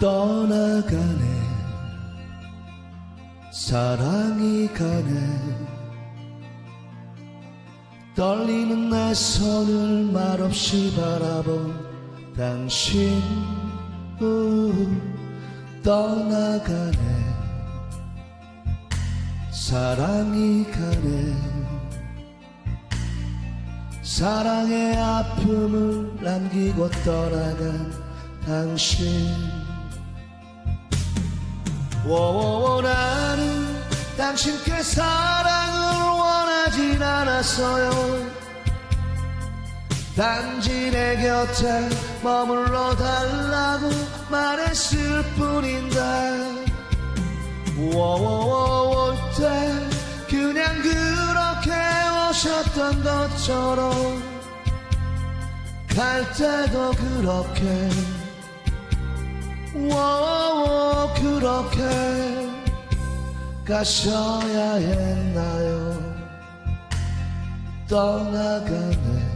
떠나가네. 사랑이 가네. 떨리는 내 손을 말없이 바라본 당신. 우, 떠나가네. 사랑이 가네. 사랑의 아픔을 남기고 떠나간 당신 오 나는 당신께 사랑을 원하진 않았어요. 단지 내 곁에 머물러 달라고 말했을 뿐인데 워워워 올 때 그냥 그렇게 오셨던 것처럼 갈 때도 그렇게 워워 그렇게 가셔야 했나요? 떠나가네.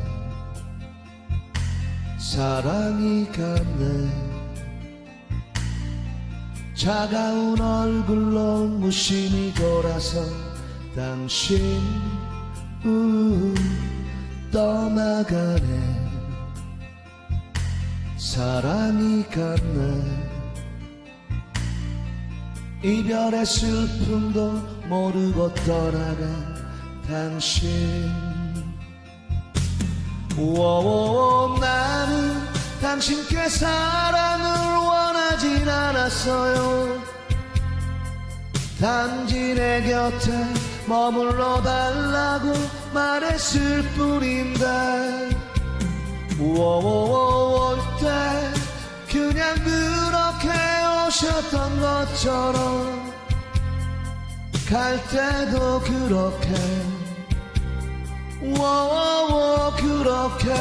사랑이 갔네. 차가운 얼굴로 무심히 돌아서 당신 우 떠나가네. 사랑이 갔네 이별의 슬픔도 모르고 떠나간 당신. 우와 나는 당신께 사랑을 원하진 않았어요. 단지 내 곁에 머물러 달라고 말했을 뿐인데. 올 오셨던 것처럼 갈 때도 그렇게 워워 그렇게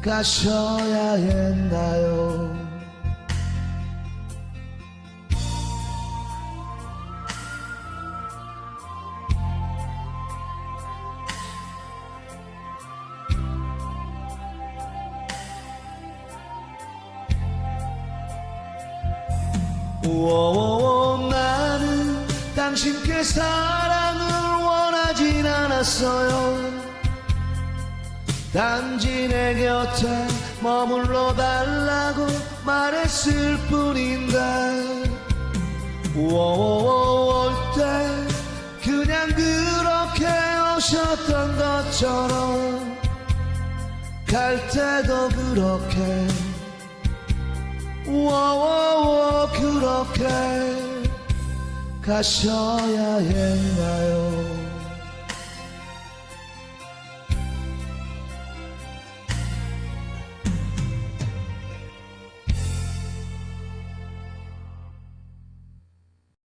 가셔야 했나요 워워 나는 당신께 사랑을 원하진 않았어요. 단지 내 곁에 머물러 달라고 말했을 뿐인데 우와 올때 그냥 그렇게 오셨던 것처럼 갈 때도 그렇게 우와 그렇게 가셔야 했나요